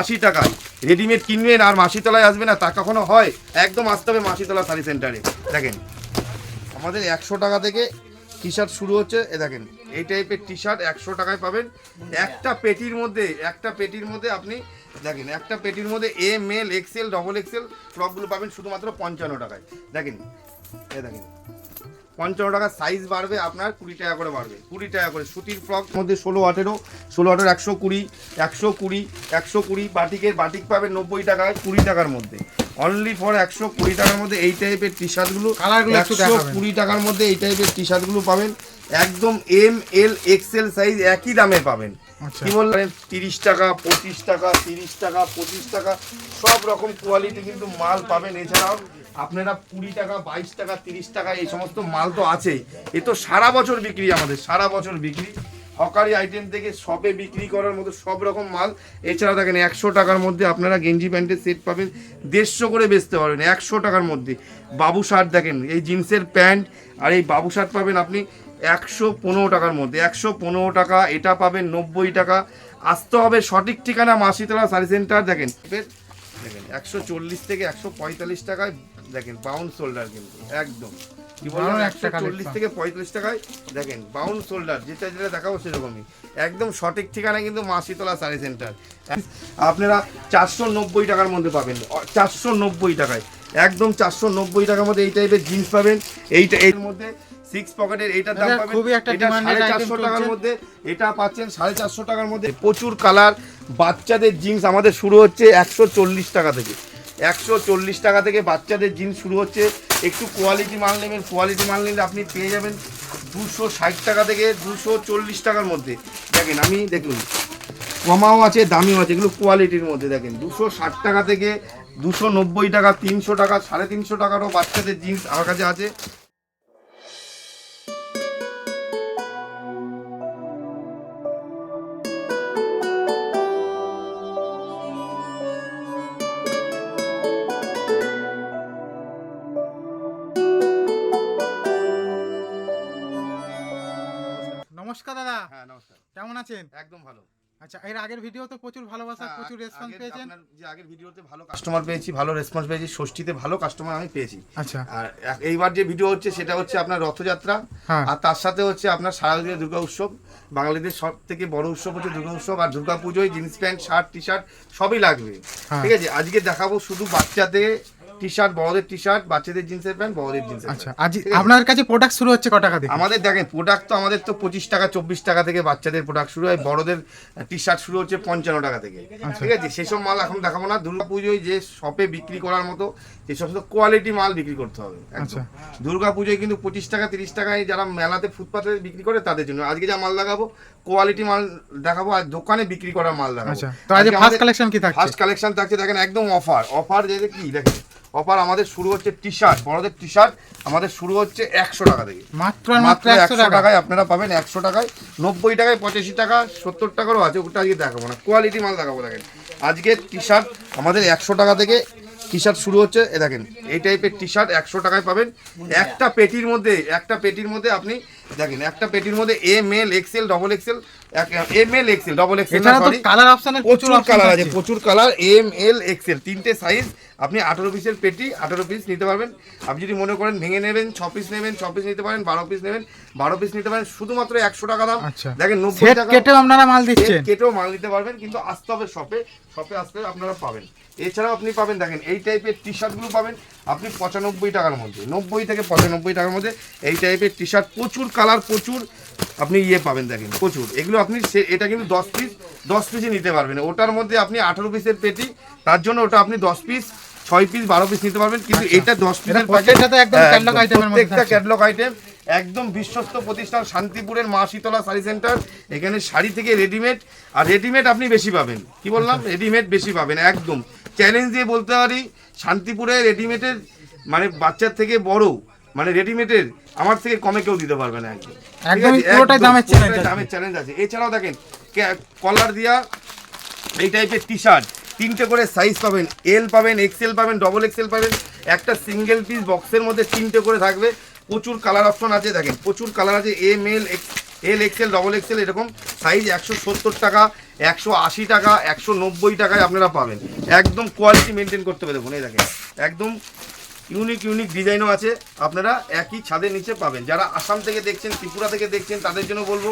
আশি টাকায়। রেডিমেড কিনবেন আর মাসিতলায় আসবে না, তা কখনো হয়? একদম আসতে হবে মাসিতলা শাড়ি সেন্টারে। দেখেন, আমাদের একশো টাকা থেকে টি শার্ট শুরু হচ্ছে, এ দেখেন, এই টাইপের টি শার্ট একশো টাকায় পাবেন। একটা পেটির মধ্যে, একটা পেটির মধ্যে আপনি দেখেন, একটা পেটির মধ্যে M L XL double XL ফ্রকগুলো পাবেন শুধুমাত্র পঞ্চান্ন টাকায়। দেখেন, এ দেখেন পঞ্চান্ন টাকা সাইজ বাড়বে আপনার কুড়ি টাকা করে বাড়বে। কুড়ি টাকা করে। সুতির ফ্রক মধ্যে ষোলো আঠেরো ষোলো আঠেরো একশো কুড়ি একশো কুড়ি একশো কুড়ি বাটিকের বাটিক পাবেন নব্বই টাকায় কুড়ি টাকার মধ্যে। অনলি ফর একশো কুড়ি টাকার মধ্যে এই টাইপের টি শার্টগুলো কালারগুলো একশো। কুড়ি টাকার মধ্যে এই টাইপের টি শার্টগুলো পাবেন। একদম এম এল এক্সেল সাইজ একই দামে পাবেন। আচ্ছা। কি বললেন? তিরিশ টাকা পঁচিশ টাকা তিরিশ টাকা পঁচিশ টাকা সব রকম কোয়ালিটি কিন্তু মাল পাবেন। এছাড়াও আপনারা কুড়ি টাকা, বাইশ টাকা, তিরিশ টাকা, এই সমস্ত মাল তো আছেই। এ তো সারা বছর বিক্রি আমাদের, সারা বছর বিক্রি। হকারি আইটেম থেকে শপে বিক্রি করার মতো সব রকম মাল। এছাড়া দেখেন একশো টাকার মধ্যে আপনারা গেঞ্জি প্যান্টের সেট পাবেন, দেড়শো করে বেচতে পারবেন, একশো টাকার মধ্যে। বাবু শার্ট দেখেন, এই জিন্সের প্যান্ট আর এই বাবু শার্ট পাবেন আপনি একশো পনেরো টাকার মধ্যে। একশো পনেরো টাকা, এটা পাবেন নব্বই টাকা। আসতে হবে সঠিক ঠিকানা মাসিতলা শাড়ি সেন্টার, দেখেন। দেখেন, একশো চল্লিশ থেকে একশো পঁয়তাল্লিশ টাকায় দেখেন বাউন্ড শোল্ডার কিন্তু একদম। কি বললাম? একশো চল্লিশ থেকে পঁয়তাল্লিশ টাকায় দেখেন বাউন্ড শোল্ডার যেটা যেটা দেখাবো সেরকমই। একদম সঠিক ঠিকানা কিন্তু মাসিতলা শাড়ি সেন্টার আপনারা চারশো নব্বই টাকার মধ্যে পাবেন চারশো নব্বই টাকায়। একদম চারশো নব্বই টাকার মধ্যে এই টাইপের জিন্স পাবেন। এইটা এর মধ্যে সিক্স পকেটের এইটার দাম পাবেন। খুবই একটা সাড়ে চারশো টাকার মধ্যে এটা পাচ্ছেন সাড়ে চারশো টাকার মধ্যে। প্রচুর কালার বাচ্চাদের জিন্স আমাদের শুরু হচ্ছে একশো চল্লিশ টাকা থেকে। একশো চল্লিশ টাকা থেকে বাচ্চাদের জিন্স শুরু হচ্ছে। একটু কোয়ালিটি মাল নেবেন কোয়ালিটি মাল নিলে আপনি পেয়ে যাবেন দুশো ষাট টাকা থেকে দুশো চল্লিশ টাকার মধ্যে। দেখেন, আমি দেখুন, কমাও আছে, দামিও আছে, এগুলো কোয়ালিটির মধ্যে দেখেন। দুশো ষাট টাকা থেকে দুশো নব্বই টাকা, তিনশো টাকা, সাড়ে তিনশো টাকারও বাচ্চাদের জিন্স আমার কাছে আছে। কেমন আছেন? একদম ভালো। আচ্ছা এর আগের ভিডিও তো প্রচুর ভালোবাসা হ্যাঁ, প্রচুর রেসপন্স পেয়েছেন? যে আগের ভিডিওতে ভালো কাস্টমার পেয়েছি ভালো রেসপন্স পেয়েছি ষষ্ঠীতে ভালো কাস্টমার আমি পেয়েছি। আচ্ছা। আর এইবার যে ভিডিও হচ্ছে সেটা হচ্ছে আপনার রথযাত্রা। হ্যাঁ। আর তার সাথে হচ্ছে আপনার শারদীয় দুর্গা উৎসব। বাঙালিদের সব থেকে বড় উৎসব হচ্ছে দুর্গা উৎসব আর দুর্গা পুজোয় jeans pant shirt T shirt সবই লাগবে। হ্যাঁ। ঠিক আছে? আজকে দেখাবো শুধু বাচ্চাদের টি শার্ট বড়দের টি শার্ট বাচ্চাদের জিন্সের প্যান্ট বড়দের জিন্সের আচ্ছা। আজ আপনার কাছে প্রোডাক্ট শুরু হচ্ছে ক টাকা থেকে? আমাদের দেখেন প্রোডাক্ট তো আমাদের তো পঁচিশ টাকা চব্বিশ টাকা থেকে বাচ্চাদের প্রোডাক্ট শুরু হয়। বড়দের টি শার্ট শুরু হচ্ছে পঞ্চান্ন টাকা থেকে। আচ্ছা। ঠিক আছে? সেসব মাল এখন দেখাবো না। দুর্গা পুজোয় যে শপে বিক্রি করার মতো যে সমস্ত কোয়ালিটি মাল বিক্রি করতে হবে আচ্ছা। দুর্গা পুজোয় কিন্তু পঁচিশ টাকা তিরিশ টাকায় যারা মেলাতে ফুটপাতে বিক্রি করে তাদের জন্য। আজকে যা মাল দেখাবো কোয়ালিটি মাল দেখাবো আর দোকানে বিক্রি করার মাল দেখাবো। আচ্ছা। তো আজ ফার্স্ট কালেকশন কি থাকছে? ফার্স্ট কালেকশন থাকছে দেখেন একদম অফার অফার যে কি দেখেন অফার আমাদের শুরু হচ্ছে টি শার্ট বড়দের টি শার্ট আমাদের শুরু হচ্ছে একশো টাকা থেকে। মাত্র মাত্র একশো টাকায় আপনারা পাবেন একশো টাকায় নব্বই টাকায় পঁচাশি টাকা সত্তর টাকারও আছে ওটা আজকে দেখাবো না। কোয়ালিটি মাল দেখাবো দেখেন। আজকে টি শার্ট আমাদের একশো টাকা থেকে টি শার্ট শুরু হচ্ছে এ দেখেন এই টাইপের টি শার্ট একশো টাকায় পাবেন। একটা পেটির মধ্যে একটা পেটির মধ্যে আপনি দেখেন একটা পেটির মধ্যে M L XL double XL M L XL double XL প্রচুর কালার আছে। প্রচুর কালার এম এল এক্সেল তিনটে সাইজ আপনি আঠারো পিসের পেটি আঠারো পিস নিতে পারবেন। আপনি যদি মনে করেন ভেঙে নেবেন ছ পিস নেবেন ছ পিস নিতে পারেন বারো পিস নেবেন বারো পিস নিতে পারেন শুধুমাত্র একশো টাকা দাম। আচ্ছা। দেখেন নব্বই টাকা কেটেও আপনারা মাল দিচ্ছেন। কেটেও মাল নিতে পারবেন কিন্তু আসতে হবে শপে শপে আসতে আপনারা পাবেন। এছাড়াও আপনি পাবেন দেখেন এই টাইপের টি শার্টগুলো পাবেন। আপনি পঁচানব্বই টাকার মধ্যে নব্বই থেকে পঁচানব্বই টাকার মধ্যে এই টাইপের টি শার্ট প্রচুর কালার প্রচুর আপনি ইয়ে পাবেন দেখেন প্রচুর। এগুলো আপনি সে- এটা কিন্তু দশ পিস দশ পিসই নিতে পারবেন। ওটার মধ্যে আপনি আঠারো পিসের পেটি তার জন্য ওটা আপনি দশ পিস ছয় পিস বারো পিস নিতে পারবেন কিন্তু এটা দশ পিসের আচ্ছা। একদম item এর প্রত্যেকটা ক্যাটলগ আইটেম একদম বিশ্বস্ত প্রতিষ্ঠান শান্তিপুরের মা শীতলা শাড়ি সেন্টার এখানে শাড়ি থেকে রেডিমেড আর রেডিমেড আপনি বেশি পাবেন। কি বললাম? রেডিমেড বেশি পাবেন একদম। চ্যালেঞ্জ দিয়ে বলতে পারি শান্তিপুরে রেডিমেডের মানে বাচ্চার থেকে বড় মানে রেডিমেডের আমার থেকে কমে কেউ দিতে পারবে না একদম? পুরোটাই দামের আছে। দামের চ্যালেঞ্জ আছে। এছাড়াও দেখেন কলার দিয়া এই টাইপের টি শার্ট তিনটে করে সাইজ পাবেন এল পাবেন এক্সেল পাবেন ডবল এক্সেল পাবেন। একটা সিঙ্গেল পিস বক্সের মধ্যে তিনটে করে থাকবে। প্রচুর কালার অপশন আছে, দেখেন, প্রচুর কালার আছে M L L XL double XL এরকম সাইজ একশো সত্তর টাকা, একশো আশি টাকা, একশো নব্বই টাকায় আপনারা পাবেন। একদম কোয়ালিটি মেনটেন করতে হবে, দেখুন, এই দেখেন, একদম ইউনিক ইউনিক ডিজাইনও আছে, আপনারা একই ছাদের নিচে পাবেন। যারা আসাম থেকে দেখছেন, ত্রিপুরা থেকে দেখছেন, তাদের জন্য বলব,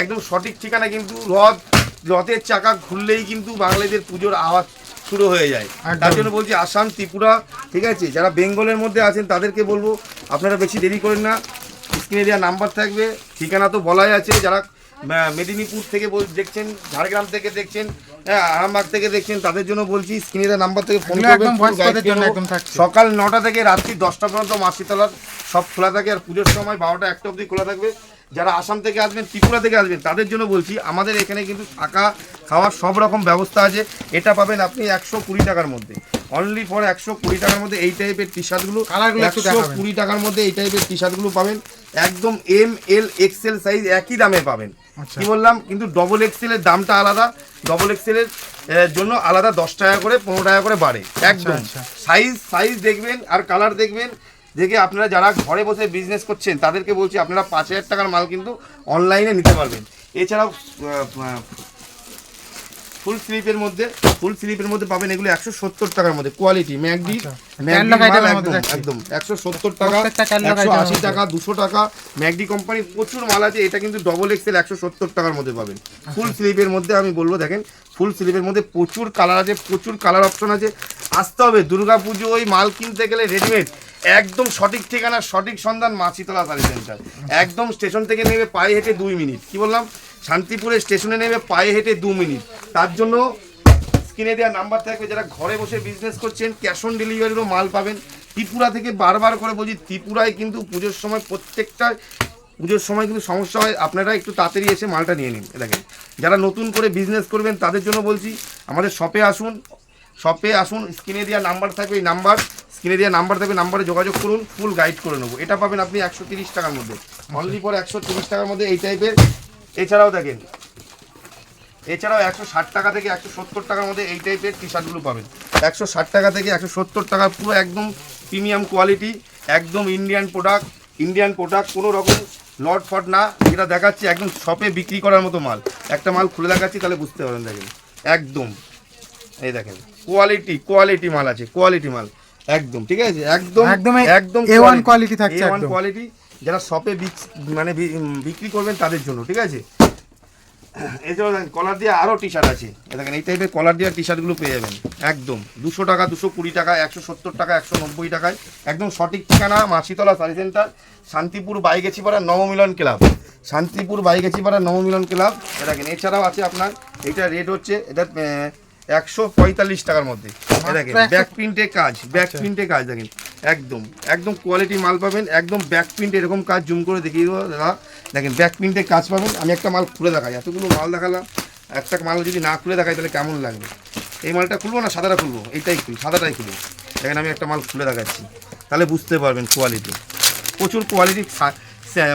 একদম সঠিক ঠিকানা কিন্তু রথ রথের চাকা ঘুরলেই কিন্তু বাঙালিদের পুজোর আওয়াজ শুরু হয়ে যায়। তার জন্য বলছি আসাম ত্রিপুরা ঠিক আছে? যারা বেঙ্গলের মধ্যে আছেন তাদেরকে বলব আপনারা বেশি দেরি করেন না। স্ক্রিনে দেওয়া নাম্বার থাকবে। ঠিকানা তো বলাই আছে। যারা মেদিনীপুর থেকে দেখছেন ঝাড়গ্রাম থেকে দেখছেন হ্যাঁ আরামবাগ থেকে দেখছেন তাদের জন্য বলছি স্ক্রিনে দেওয়া নাম্বার থেকে ফোন করবেন। সকাল নটা থেকে রাত্রি দশটা পর্যন্ত মাসিতলার সব খোলা থাকে আর পুজোর সময় বারোটা একটা অবধি খোলা থাকবে। যারা আসাম থেকে আসবেন ত্রিপুরা থেকে আসবেন তাদের জন্য বলছি আমাদের এখানে কিন্তু থাকা খাওয়ার সব রকম ব্যবস্থা আছে। এটা পাবেন আপনি একশো কুড়ি টাকার মধ্যে। অনলি ফর একশো কুড়ি টাকার মধ্যে এই টাইপের টি শার্টগুলো একশো কুড়ি টাকার মধ্যে এই টাইপের টি শার্টগুলো পাবেন। একদম এম এল এক্সেল সাইজ একই দামে পাবেন। আচ্ছা। কি বললাম? কিন্তু ডবল এক্সেল এর দামটা আলাদা। ডবল এক্সেল এর জন্য আলাদা দশ টাকা করে পনেরো টাকা করে বাড়ে। একদম। আচ্ছা। সাইজ সাইজ দেখবেন আর কালার দেখবেন। দেখে আপনারা যারা ঘরে বসে বিজনেস করছেন তাদেরকে বলছি আপনারা পাঁচ হাজার টাকার মাল কিন্তু অনলাইনে নিতে পারবেন। এছাড়াও ফুল স্লিপের মধ্যে ফুল স্লিপের মধ্যে পাবেন এগুলো একশো সত্তর টাকার মধ্যে। কোয়ালিটি ম্যাকডি আচ্ছা। একদম একদম। একশো সত্তর টাকা একশো আশি টাকা দুশো টাকা। ম্যাকডি কোম্পানির প্রচুর মাল আছে এটা কিন্তু ডবল এক্সেল একশো সত্তর টাকার মধ্যে পাবেন। ফুল স্লিপের মধ্যে আমি বলব দেখেন ফুল স্লিপের মধ্যে প্রচুর কালার আছে প্রচুর কালার অপশন আছে। আসতে হবে দুর্গা পুজো ওই মাল কিনতে গেলে রেডিমেড একদম সঠিক ঠিকানা, সঠিক সন্ধান মাছিতলা শাড়ি সেন্টার একদম স্টেশন থেকে নেবে পায়ে হেঁটে দুই মিনিট। কি বললাম? শান্তিপুরে স্টেশনে নেবে পায়ে হেঁটে দু মিনিট। তার জন্য স্ক্রিনে দেওয়া নাম্বার থাকবে। যারা ঘরে বসে বিজনেস করছেন ক্যাশ অন ডেলিভারিরও মাল পাবেন। ত্রিপুরা থেকে বারবার করে বলছি, ত্রিপুরায় কিন্তু পুজোর সময় প্রত্যেকটা, পুজোর সময় কিন্তু সমস্যা হয়। আপনারা একটু তাড়াতাড়ি এসে মালটা নিয়ে নিন। দেখেন, যারা নতুন করে বিজনেস করবেন, তাদের জন্য বলছি, আমাদের শপে আসুন। শপে আসুন স্ক্রিনে দেওয়া নাম্বার থাকবে, এই নাম্বার স্ক্রিনে দেওয়া নাম্বার থাকবে নাম্বারে যোগাযোগ করুন ফুল গাইড করে নেব। এটা পাবেন আপনি একশো তিরিশ টাকার মধ্যে। অনলি পর একশো তিরিশ টাকার মধ্যে এই টাইপের এছাড়াও দেখেন, এছাড়াও একশো ষাট টাকা থেকে একশো সত্তর টাকার মধ্যে এই টাইপের টি শার্টগুলো পাবেন। একশো ষাট টাকা থেকে একশো সত্তর টাকা, পুরো একদম প্রিমিয়াম কোয়ালিটি একদম ইন্ডিয়ান প্রোডাক্ট ইন্ডিয়ান প্রোডাক্ট কোনো রকম লট ফট না, যেটা দেখাচ্ছি, একদম শপে বিক্রি করার মতো মাল। একটা মাল খুলে দেখাচ্ছি, তাহলে বুঝতে পারবেন, দেখেন। একদম। এই দেখেন কোয়ালিটি কোয়ালিটি মাল আছে কোয়ালিটি মাল। একদম ঠিক আছে? একদম একদম একদম A1 quality থাকছে A1 একদম। কোয়ালিটি যারা শপে মানে বিক্রি করবেন তাদের জন্য ঠিক আছে? এছাড়াও দেখেন কলার দিয়ে আরও টি শার্ট আছে। এ দেখেন এই টাইপের কলার দেওয়া টি শার্টগুলো পেয়ে যাবেন একদম। দুশো টাকা দুশো কুড়ি টাকা একশো সত্তর টাকা একশো নব্বই টাকায়। একদম সঠিক ঠিকানা Masitala sari centre Shantipur Baigachhipara Nabamilan club. Shantipur Baigachhipara Nabamilan club. এ দেখেন এছাড়াও আছে আপনার এটা রেট হচ্ছে এটা একশো পঁয়তাল্লিশ টাকার মধ্যে। দেখেন মাত্র 100 ব্যাক প্রিন্টে কাজ ব্যাক আচ্ছা। প্রিন্টে কাজ দেখেন একদম একদম কোয়ালিটি মাল পাবেন একদম ব্যাক প্রিন্ট এরকম কাজ জুম করে দেখিয়ে দেবো দাদা। দেখেন ব্যাক প্রিন্টে কাজ পাবেন আমি একটা মাল খুলে দেখাই এতগুলো মাল দেখালাম একটা মাল যদি না খুলে দেখাই তাহলে কেমন লাগবে? এই মালটা খুলবো না সাদাটা খুলবো? এইটাই খুলি সাদাটাই খুলি। দেখেন আমি একটা মাল খুলে দেখাচ্ছি। তাহলে বুঝতে পারবেন কোয়ালিটি প্রচুর কোয়ালিটি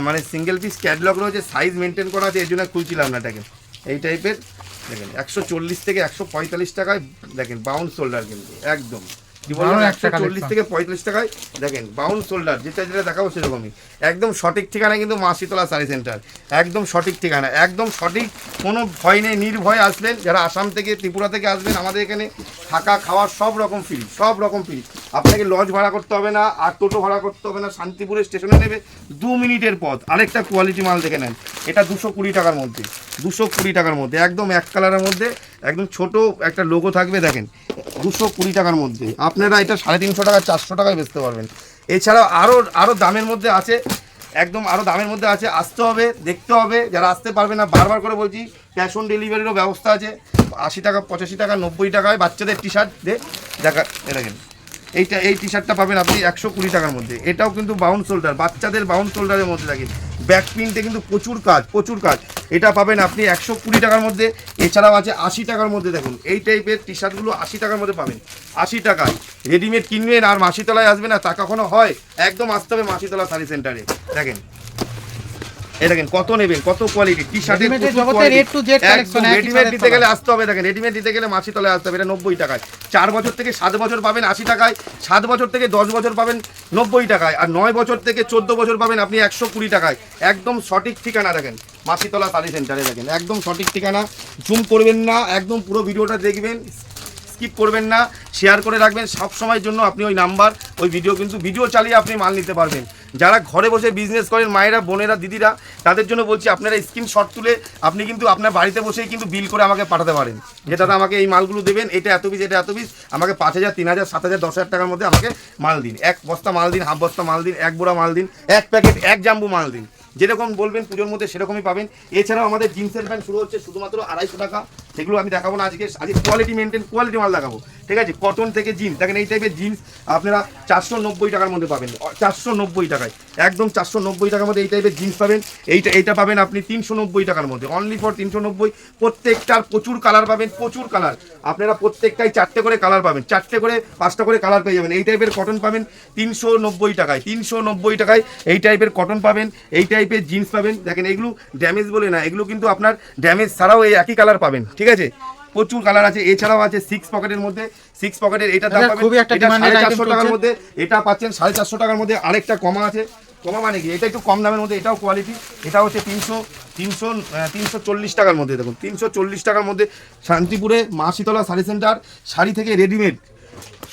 মানে সিঙ্গেল পিস ক্যাটলগ রয়েছে সাইজ মেনটেন করা আছে এর জন্য খুলছিলাম না এটাকে। এই টাইপের দেখেন একশো চল্লিশ থেকে একশো পঁয়তাল্লিশ টাকায় দেখেন বাউন্ড শোল্ডার কিন্তু একদম। একশো চল্লিশ থেকে পঁয়তাল্লিশ টাকায় দেখেন বাউন্ড শোল্ডার যেটা যেটা দেখাবো সেরকমই। একদম সঠিক ঠিকানা কিন্তু মাসিতলা সারি সেন্টার একদম সঠিক ঠিকানা একদম সঠিক কোনো ভয় নেই নির্ভয় আসবেন। যারা আসাম থেকে ত্রিপুরা থেকে আসবেন আমাদের এখানে থাকা খাওয়া সব রকম ফ্রি সব রকম ফ্রি আপনাকে লজ ভাড়া করতে হবে না আর টোটো ভাড়া করতে হবে না শান্তিপুরের স্টেশনে নেবে দু মিনিটের পথ। আরেকটা কোয়ালিটি মাল দেখে নেন এটা দুশো কুড়ি টাকার মধ্যে দুশো কুড়ি টাকার মধ্যে একদম এক কালারের মধ্যে একদম ছোট একটা লোগো থাকবে দেখেন, দুশো কুড়ি টাকার মধ্যে। আপনারা এটা সাড়ে তিনশো টাকা, চারশো টাকায় বেচতে পারবেন। এছাড়াও আরও আরও দামের মধ্যে আছে, একদম আরও দামের মধ্যে আছে, আসতে হবে, দেখতে হবে, যারা আসতে পারবে না, বারবার করে বলছি ক্যাশ অন ডেলিভারিরও ব্যবস্থা আছে, আশি টাকা, পঁচাশি টাকা, নব্বই টাকায় বাচ্চাদের টি শার্ট দেখা দেখেন। এইটা, এই টি শার্টটা পাবেন আপনি একশো কুড়ি টাকার মধ্যে। এটাও কিন্তু বাউন্ড শোল্ডার বাচ্চাদের বাউন্ড শোল্ডারের মধ্যে থাকে ব্যাক প্রিন্টে কিন্তু প্রচুর কাজ প্রচুর কাজ। এটা পাবেন আপনি একশো কুড়ি টাকার মধ্যে, এছাড়াও আছে আশি টাকার মধ্যে দেখুন। এই টাইপের টি শার্টগুলো আশি টাকার মধ্যে পাবেন। আশি টাকা রেডিমেড কিনবেন আর মাসিতলায় আসবে না, তা কখনো হয়? একদম আসতে হবে মাসিতলা শাড়ি সেন্টারে দেখেন। এই দেখেন কত নেবেন কত কোয়ালিটি টি শার্টের রেডিমেড দিতে গেলে আসতে হবে দেখেন রেডিমেড দিতে গেলে মাসি তলায় আসতে হবে এটা নব্বই টাকায়। চার বছর থেকে সাত বছর পাবেন আশি টাকায় সাত বছর থেকে দশ বছর পাবেন নব্বই টাকায় আর নয় বছর থেকে চোদ্দ বছর পাবেন আপনি একশো কুড়ি টাকায়। একদম সঠিক ঠিকানা দেখেন মাসিতলা শাড়ি সেন্টারে দেখেন একদম সঠিক ঠিকানা। জুম করবেন না একদম পুরো ভিডিওটা দেখবেন স্কিপ করবেন না শেয়ার করে রাখবেন। সব সময়ের জন্য আপনি ওই নাম্বার ওই ভিডিও কিন্তু ভিডিও চালিয়ে আপনি মাল নিতে পারবেন। যারা ঘরে বসে বিজনেস করেন, মায়েরা, বোনেরা, দিদিরা, তাদের জন্য বলছি, আপনারা স্ক্রিনশট তুলে আপনি কিন্তু আপনার বাড়িতে বসেই কিন্তু বিল করে আমাকে পাঠাতে পারেন। যে দাদা আমাকে এই মালগুলো দেবেন, এটা এত পিস এটা এত পিস আমাকে পাঁচ হাজার, তিন হাজার, সাত হাজার, দশ হাজার টাকার মধ্যে আমাকে মাল দিন। এক বস্তা মাল দিন, হাফ বস্তা মাল দিন, এক বোড়া মাল দিন, এক প্যাকেট, এক জাম্বু মাল দিন। যেরকম বলবেন, পুজোর মধ্যে সেরকমই পাবেন। এছাড়াও আমাদের জিন্সের প্যান্ট শুরু হচ্ছে শুধুমাত্র আড়াইশো টাকা। সেগুলো আমি দেখাবো না আজকে। আজকে কোয়ালিটি মেনটেন কোয়ালিটি মাল দেখাবো। ঠিক আছে? কটন থেকে জিন্স দেখেন এই টাইপের জিন্স আপনারা চারশো নব্বই টাকার মধ্যে পাবেন। চারশো নব্বই টাকায়। একদম চারশো নব্বই টাকার মধ্যে এই টাইপের জিন্স পাবেন। এইটা এইটা পাবেন আপনি তিনশো নব্বই টাকার মধ্যে। অনলি ফর তিনশো নব্বই। প্রত্যেকটার প্রচুর কালার পাবেন, প্রচুর কালার আপনারা প্রত্যেকটাই চারটে করে কালার পাবেন। চারটে করে, পাঁচটা করে কালার পেয়ে যাবেন। এই টাইপের কটন পাবেন তিনশো নব্বই টাকায়। তিনশো নব্বই টাকায় এই টাইপের কটন পাবেন। এই টাইপের জিন্স পাবেন। দেখেন এগুলো ড্যামেজ বলে না, এগুলো কিন্তু আপনার ড্যামেজ ছাড়াও এই একই কালার পাবেন। ঠিক আছে? প্রচুর কালার আছে এছাড়াও আছে সিক্স পকেটের মধ্যে। সিক্স পকেটের এটা দাম পাবেন খুবই একটা সাড়ে চারশো টাকার মধ্যে এটা পাচ্ছেন সাড়ে চারশো টাকার মধ্যে। আরেকটা কমা আছে। কমা মানে কি? এটা একটু কম দামের মধ্যে এটাও কোয়ালিটি এটা হচ্ছে তিনশো তিনশো তিনশো চল্লিশ টাকার মধ্যে দেখুন। তিনশো চল্লিশ টাকার মধ্যে শান্তিপুরে মা শীতলা শাড়ি সেন্টার শাড়ি থেকে রেডিমেড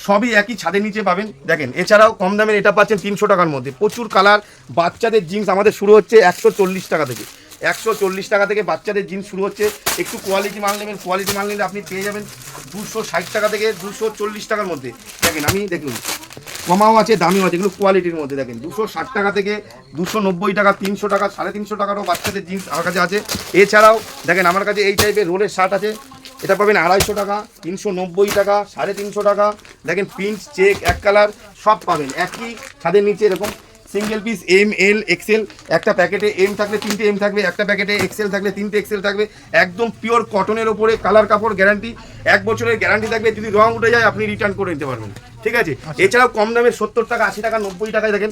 সবই একই ছাদের নিচে পাবেন। দেখেন এছাড়াও কম দামের এটা পাচ্ছেন তিনশো টাকার মধ্যে। প্রচুর কালার বাচ্চাদের জিন্স আমাদের শুরু হচ্ছে একশো চল্লিশ টাকা থেকে। একশো চল্লিশ টাকা থেকে বাচ্চাদের জিন্স শুরু হচ্ছে। একটু কোয়ালিটি মাল নেবেন কোয়ালিটি মাল নিলে আপনি পেয়ে যাবেন দুশো ষাট টাকা থেকে দুশো চল্লিশ টাকার মধ্যে। দেখেন, আমি দেখুন, কমাও আছে, দামিও আছে এগুলো কোয়ালিটির মধ্যে দেখেন, দুশো ষাট টাকা থেকে দুশো নব্বই টাকা, তিনশো টাকা, সাড়ে তিনশো টাকারও বাচ্চাদের জিন্স আমার কাছে আছে। এছাড়াও, দেখেন, আমার কাছে এই টাইপের রোলের শার্ট আছে। এটা পাবেন আড়াইশো টাকা, তিনশো নব্বই টাকা, সাড়ে তিনশো টাকা। দেখেন প্রিন্ট চেক এক কালার সব পাবেন। একই ছাদের নিচে এরকম single piece M L XL একটা প্যাকেটে এম থাকলে তিনটে এম থাকবে একটা প্যাকেটে এক্সেল থাকলে তিনটে এক্সেল থাকবে একদম পিওর কটনের ওপরে কালার কাপড় গ্যারান্টি এক বছরের গ্যারান্টি থাকবে যদি রং উঠে যায় আপনি রিটার্ন করে নিতে পারবেন। ঠিক আছে? এছাড়াও কম দামে সত্তর টাকা আশি টাকা নব্বই টাকায় দেখেন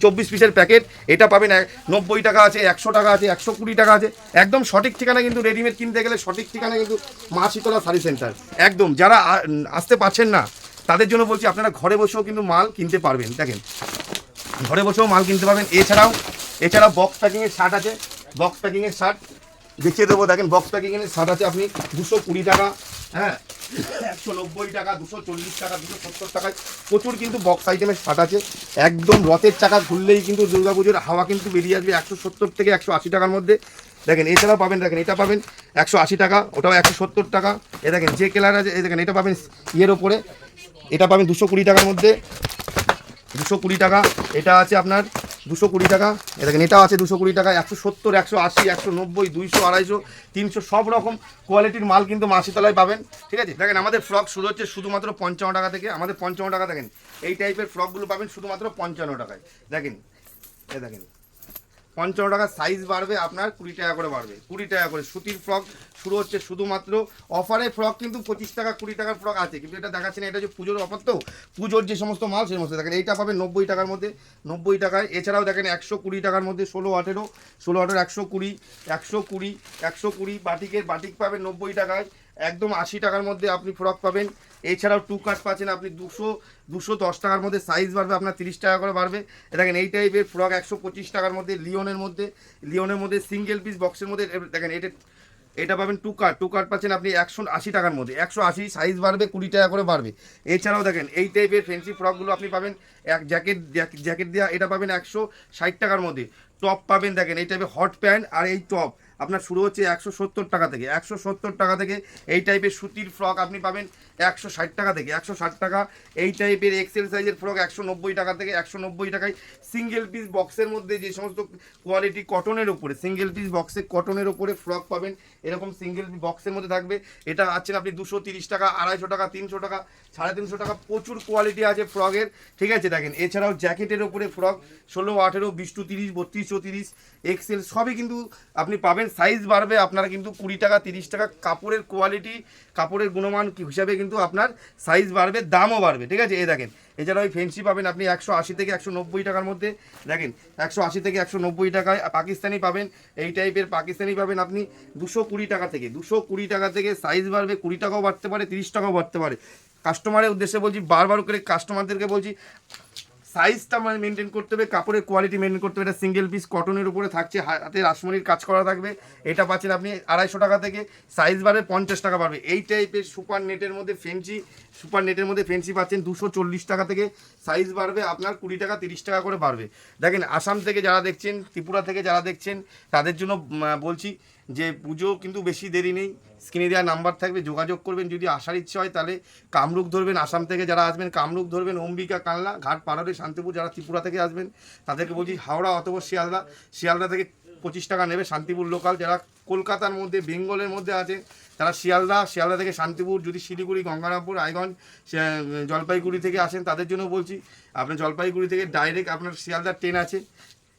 চব্বিশ পিসের প্যাকেট এটা পাবেন এক- নব্বই টাকা আছে একশো টাকা আছে একশো কুড়ি টাকা আছে। একদম সঠিক ঠিকানা কিন্তু রেডিমেড কিনতে গেলে সঠিক ঠিকানা কিন্তু মা শীতলা শাড়ি সেন্টার একদম যারা আসতে পারছেন না তাদের জন্য বলছি আপনারা ঘরে বসেও কিন্তু মাল কিনতে পারবেন। দেখেন ঘরে বসেও মাল কিনতে পারবেন। এছাড়াও এছাড়াও বক্স প্যাকিংয়ের শার্ট আছে। বক্স প্যাকিংয়ের শার্ট দেখিয়ে দেবো, দেখেন বক্স প্যাকিংয়ের শার্ট আছে আপনি। দুশো কুড়ি টাকা হ্যাঁ একশো নব্বই টাকা, দুশো চল্লিশ টাকা, দুশো সত্তর টাকায় প্রচুর কিন্তু বক্স আইটেমের শার্ট আছে। একদম রথের চাকা ঘুরলেই কিন্তু দুর্গাপুজোর হাওয়া কিন্তু বেরিয়ে আসবে একশো সত্তর থেকে একশো আশি টাকার মধ্যে। দেখেন, এছাড়াও পাবেন, দেখেন, এটা পাবেন একশো আশি টাকা, ওটাও একশো সত্তর টাকা। এ দেখেন, যে কেলার আছে, এ দেখেন, এটা পাবেন ইয়ের ওপরে, এটা পাবেন দুশো কুড়ি টাকার মধ্যে। দুশো কুড়ি টাকা। এটা আছে আপনার দুশো কুড়ি টাকা। এ দেখেন এটাও আছে দুশো কুড়ি টাকা। একশো সত্তর, একশো আশি, একশো নব্বই, দুইশো, আড়াইশো, তিনশো, সব রকম কোয়ালিটির মাল কিন্তু মাসিতলায় পাবেন। ঠিক আছে? দেখেন, আমাদের ফ্রক শুরু হচ্ছে শুধুমাত্র পঞ্চান্ন টাকা থেকে। আমাদের পঞ্চান্ন টাকা দেখেন। এই টাইপের ফ্রকগুলো পাবেন শুধুমাত্র পঞ্চান্ন টাকায়। দেখেন, এ দেখেন। পঞ্চান্ন টাকার সাইজ বাড়বে, আপনার কুড়ি টাকা করে বাড়বে। কুড়ি টাকা করে। সুতির ফ্রক শুরু হচ্ছে শুধুমাত্র। অফারে ফ্রক কিন্তু পঁচিশ টাকা, কুড়ি টাকার ফ্রক আছে। কিন্তু এটা দেখাচ্ছে না, এটা যে পুজোর অফার তো। পুজোর যে সমস্ত মাল, সেই সমস্ত। দেখেন, এইটা পাবেন নব্বই টাকার মধ্যে। নব্বই টাকায়। এছাড়াও দেখেন, একশো কুড়ি টাকার মধ্যে ষোলো, আঠেরো। ষোলো, আঠেরো, একশো কুড়ি একশো কুড়ি একশো কুড়ি, বাটিকের বাটিক পাবেন নব্বই টাকায়। একদম আশি টাকার মধ্যে আপনি ফ্রক পাবেন। এছাড়াও টু কাট পাচ্ছেন আপনি দুশো দুশো দশ টাকার মধ্যে সাইজ বাড়বে, আপনার তিরিশ টাকা করে বাড়বে। দেখেন, এই টাইপের ফ্রক একশো পঁচিশ টাকার মধ্যে লিওনের মধ্যে লিওনের মধ্যে সিঙ্গেল পিস বক্সের মধ্যে দেখেন, এটা এটা পাবেন টু কাট টু কাট পাচ্ছেন আপনি একশো আশি টাকার মধ্যে, একশো আশি সাইজ বাড়বে, কুড়ি টাকা করে বাড়বে। এছাড়াও দেখেন, এই টাইপের ফেন্সি ফ্রকগুলো আপনি পাবেন, এক জ্যাকেট জ্যাকেট দেওয়া এটা পাবেন একশো ষাট টাকার মধ্যে। টপ পাবেন, দেখেন, এই টাইপের হট প্যান্ট আর এই টপ আপনার শুরু হচ্ছে একশো সত্তর টাকা থেকে। একশো সত্তর টাকা থেকে এই টাইপের সুতির ফ্রক আপনি পাবেন একশো ষাট টাকা থেকে, একশো ষাট টাকা। এই টাইপের এক্সেল সাইজের ফ্রক একশো নব্বই টাকা থেকে, একশো নব্বই টাকায় সিঙ্গেল পিস বক্সের মধ্যে যে সমস্ত কোয়ালিটি কটনের উপরে সিঙ্গেল পিস বক্সে কটনের উপরে ফ্রক পাবেন, এরকম সিঙ্গেল বক্সের মধ্যে থাকবে। এটা আছেন আপনি দুশো তিরিশ টাকা, আড়াইশো টাকা, তিনশো টাকা, সাড়ে তিনশো টাকা, প্রচুর কোয়ালিটি আছে ফ্রকের ঠিক আছে, দেখেন, এছাড়াও জ্যাকেটের উপরে ফ্রক ষোলো, আঠেরো, বিশ টু তিরিশ, বত্রিশ চৌত্রিশ এক্সেল সবই কিন্তু আপনি পাবেন। সাইজ বাড়বে, আপনারা কিন্তু কুড়ি টাকা, তিরিশ টাকা, কাপড়ের কোয়ালিটি কাপড়ের গুণমান হিসাবে কিন্তু আপনার সাইজ বাড়বে, দামও বাড়বে, ঠিক আছে? এই দেখেন, এছাড়া ওই ফেন্সি পাবেন আপনি একশো আশি থেকে একশো নব্বই টাকার মধ্যে। দেখেন, একশো আশি থেকে একশো নব্বই টাকায় পাকিস্তানি পাবেন, এই টাইপের পাকিস্তানি পাবেন আপনি দুশো কুড়ি টাকা থেকে। দুশো কুড়ি টাকা থেকে সাইজ বাড়বে, কুড়ি টাকাও বাড়তে পারে, তিরিশ টাকাও বাড়তে পারে। কাস্টমারের উদ্দেশ্যে বলছি, বারবার করে কাস্টমারদেরকে বলছি সাইজটা মানে মেনটেন করতে হবে, কাপড়ের কোয়ালিটি মেনটেন করতে হবে। এটা সিঙ্গেল পিস কটনের উপরে থাকছে হাতে রাসমণির কাজ করা থাকবে। এটা পাচ্ছেন আপনি আড়াইশো টাকা থেকে সাইজ বাড়বে পঞ্চাশ টাকা বাড়বে। এই টাইপের সুপার নেটের মধ্যে ফেন্সি সুপার নেটের মধ্যে ফেন্সি পাচ্ছেন দুশো চল্লিশ টাকা থেকে। সাইজ বাড়বে আপনার কুড়ি টাকা, তিরিশ টাকা করে বাড়বে। দেখেন, আসাম থেকে যারা দেখছেন, ত্রিপুরা থেকে যারা দেখছেন, তাদের জন্য বলছি যে পুজো কিন্তু বেশি দেরি নেই। স্ক্রিনে দেওয়া নাম্বার থাকবে, যোগাযোগ করবেন, যদি আসার ইচ্ছে হয় তাহলে কামরূপ ধরবেন, আসাম থেকে যারা আসবেন, কামরূপ ধরবেন, অম্বিকা, কানলা, ঘাট পাড়ারে শান্তিপুর, যারা ত্রিপুরা থেকে আসবেন, তাদেরকে বলছি হাওড়া অথবা শিয়ালদা শিয়ালদা থেকে পঁচিশ টাকা নেবে, শান্তিপুর লোকাল যারা কলকাতার মধ্যে, বেঙ্গলের মধ্যে আছে, তারা শিয়ালদা শিয়ালদা থেকে শান্তিপুর, যদি শিলিগুড়ি, গঙ্গারামপুর, রায়গঞ্জ, সে- জলপাইগুড়ি থেকে আসেন, তাদের জন্য বলছি, আপনার জলপাইগুড়ি থেকে ডাইরেক্ট আপনার শিয়ালদার ট্রেন আছে।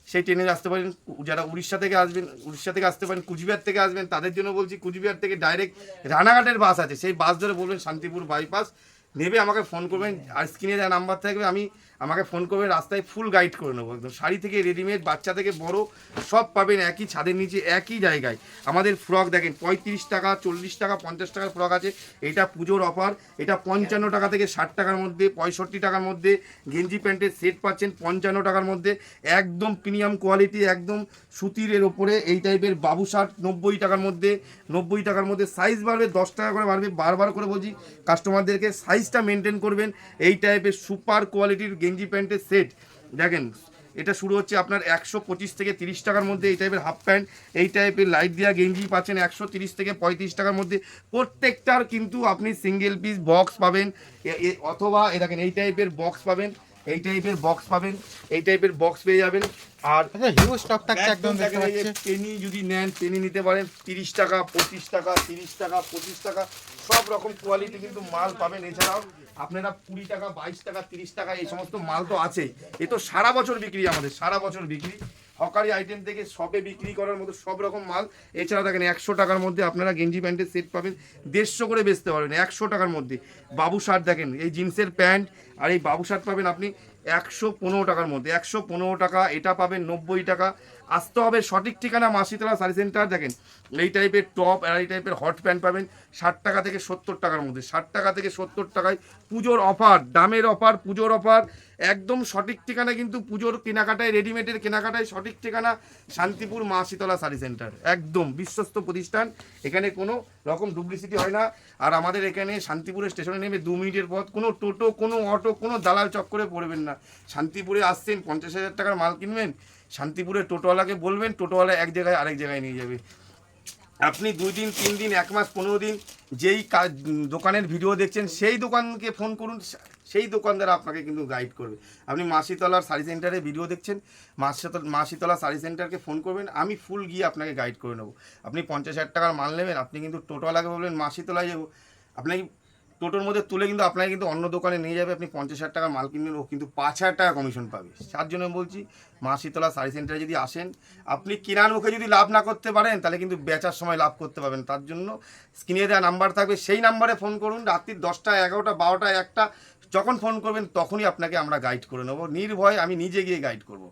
সেই ট্রেনে আসতে পারেন, যারা উড়িষ্যা থেকে আসবেন, উড়িষ্যা থেকে আসতে পারেন, কুচবিহার থেকে আসবেন, তাদের জন্য বলছি কুচবিহার থেকে ডাইরেক্ট রানাঘাটের বাস আছে। সেই বাস ধরে বলবেন শান্তিপুর বাইপাস নেবে আমাকে ফোন করবেন, আর স্ক্রিনে যা নাম্বার থাকবে, আমি আমাকে ফোন করবেন রাস্তায় ফুল গাইড করে নেব একদম। শাড়ি থেকে রেডিমেড বাচ্চা থেকে বড়, সব পাবেন একই ছাদের নিচে, একই জায়গায়। আমাদের ফ্রক দেখেন, পঁয়ত্রিশ টাকা, চল্লিশ টাকা, পঞ্চাশ টাকার ফ্রক আছে। এটা পুজোর অফার এটা পঞ্চান্ন টাকা থেকে ষাট টাকার মধ্যে, পঁয়ষট্টি টাকার মধ্যে, গেঞ্জি প্যান্টের সেট পাচ্ছেন পঞ্চান্ন টাকার মধ্যে। একদম প্রিমিয়াম কোয়ালিটি একদম সুতিরের ওপরে, এই টাইপের বাবু শার্ট নব্বই টাকার মধ্যে, নব্বই টাকার মধ্যে সাইজ বাড়বে, দশ টাকা করে বাড়বে, বারবার করে বলছি কাস্টমারদেরকে সাইজটা মেনটেন করবেন। এই টাইপের সুপার কোয়ালিটির গেঞ্জি প্যান্টের সেট। দেখেন, এটা শুরু হচ্ছে আপনার একশো পঁচিশ থেকে তিরিশ টাকার মধ্যে, এই টাইপের হাফ প্যান্ট এই টাইপের লাইট দেওয়া গেঞ্জি পাচ্ছেন একশো তিরিশ থেকে পঁয়ত্রিশ টাকার মধ্যে। প্রত্যেকটার কিন্তু আপনি সিঙ্গেল পিস বক্স পাবেন অথবা দেখেন, এই টাইপের বক্স পাবেন। এই টাইপের বক্স পাবেন এই টাইপের বক্স পেয়ে যাবেন। আর আচ্ছা হিউজ স্টক থাকছে একদম দেখতে পাচ্ছি। পেনি যদি নেন পেনি নিতে পারেন তিরিশ টাকা পঁচিশ টাকা তিরিশ টাকা পঁচিশ টাকা সব রকম কোয়ালিটি কিন্তু মাল পাবেন। এছাড়াও আপনারা কুড়ি টাকা বাইশ টাকা তিরিশ টাকা এই সমস্ত মাল তো আছেই। এ তো সারা বছর বিক্রি আমাদের সারা বছর বিক্রি। হকারি আইটেম থেকে শপে বিক্রি করার মতো সব রকম মাল। এছাড়া দেখেন একশো টাকার মধ্যে আপনারা গেঞ্জি প্যান্টের সেট পাবেন। দেড়শো করে বেচতে পারবেন, একশো টাকার মধ্যে। বাবু শার্ট দেখেন, এই জিন্সের প্যান্ট আর এই বাবু শার্ট পাবেন আপনি একশো পনেরো টাকার মধ্যে। একশো পনেরো টাকা, এটা পাবেন নব্বই টাকা। আসতে হবে। সঠিক ঠিকানা মাসিতলা সারি সেন্টার দেখেন। এই টাইপের টপ আর এই টাইপের হট প্যান্ট পাবেন। ষাট টাকা থেকে সত্তর টাকার মধ্যে। ষাট টাকা থেকে সত্তর টাকায় পুজোর অফার দামের অফার পুজোর অফার একদম সঠিক ঠিকানা কিন্তু পুজোর কেনাকাটায় রেডিমেডের কেনাকাটায় সঠিক ঠিকানা শান্তিপুর মা শীতলা শাড়ি সেন্টার একদম বিশ্বস্ত প্রতিষ্ঠান। এখানে কোনো রকম ডুপ্লিসিটি হয় না। আর আমাদের এখানে শান্তিপুরের স্টেশনে নেমে দু মিনিটের পথ। কোনো টোটো, কোনো অটো কোনো দালাল চক্করে পড়বেন না। শান্তিপুরে আসছেন, পঞ্চাশ হাজার টাকার মাল কিনবেন। শান্তিপুরে টোটোওয়ালাকে বলবেন, টোটোওয়ালা এক জায়গায় আরেক জায়গায় নিয়ে যাবে। আপনি দুই দিন, তিন দিন, এক মাস, পনেরো দিন যেই কাজ, দোকানের ভিডিও দেখছেন, সেই দোকানকে ফোন করুন, সেই দোকানদার আপনাকে কিন্তু গাইড করবে। আপনি মাসিতলার শাড়ি সেন্টারে ভিডিও দেখছেন মাসিতলা শাড়ি সেন্টারকে ফোন করবেন, আমি ফুল গিয়ে আপনাকে গাইড করে নেব। আপনি পঞ্চাশ হাজার টাকার মাল নেবেন, আপনি কিন্তু টোটোওয়ালাকে বলবেন, মাসিতলায় যাব। আপনি টোটোর মধ্যে তুলে কিন্তু আপনাকে কিন্তু অন্য দোকানে নিয়ে যাবে, আপনি পঞ্চাশ হাজার টাকার মাল কিনবেন, ও কিন্তু পাঁচ হাজার টাকা কমিশন পাবে। তার জন্য বলছি মা শীতলা শাড়ি সেন্টারে যদি আসেন, আপনি কেনার মুখে যদি লাভ না করতে পারেন, তাহলে কিন্তু বেচার সময় লাভ করতে পারবেন। তার জন্য স্ক্রিনে দেওয়া নাম্বার থাকবে, সেই নাম্বারে ফোন করুন রাত্রির দশটা, এগারোটা, বারোটা, একটা, যখন ফোন করবেন, তখনই আপনাকে আমরা গাইড করে নেব। নির্ভয় আমি নিজে গিয়ে গাইড করব।